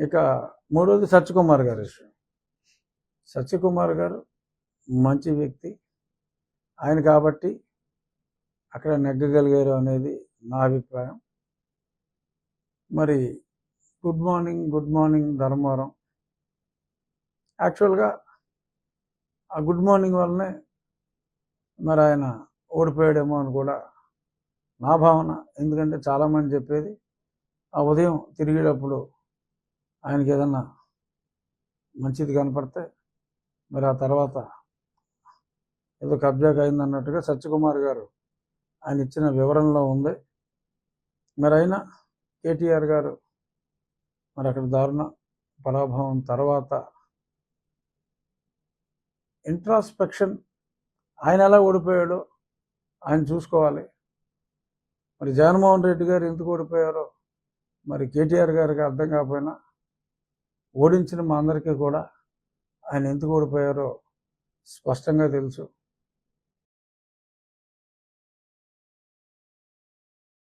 ఇక మూడోది సత్యకుమార్ గారి విషయం. సత్యకుమార్ గారు మంచి వ్యక్తి. ఆయన కాబట్టి అక్కడ నెగ్గగలిగారు అనేది నా అభిప్రాయం. మరి good morning good morning Dharmavaram. యాక్చువల్గా ఆ గుడ్ మార్నింగ్ వల్లనే మరి ఆయన ఓడిపోయాడేమో అని కూడా నా భావన. ఎందుకంటే చాలామంది చెప్పేది ఆ ఉదయం తిరిగేటప్పుడు ఆయనకి ఏదన్నా మంచిది కనపడితే మరి ఆ తర్వాత ఏదో కబ్జాకి అయింది అన్నట్టుగా సత్యకుమార్ గారు ఆయన ఇచ్చిన వివరణలో ఉంది. మరి అయినా కేటీఆర్ గారు మరి అక్కడ దారుణ పరాభవం తర్వాత ఇంట్రాస్పెక్షన్ ఆయన ఎలా ఓడిపోయాడో ఆయన చూసుకోవాలి. మరి జగన్మోహన్ రెడ్డి గారు ఎందుకు ఓడిపోయారో మరి కేటీఆర్ గారికి అర్థం కాకపోయినా ఓడించిన మా అందరికీ కూడా ఆయన ఎందుకు ఓడిపోయారో స్పష్టంగా తెలుసు.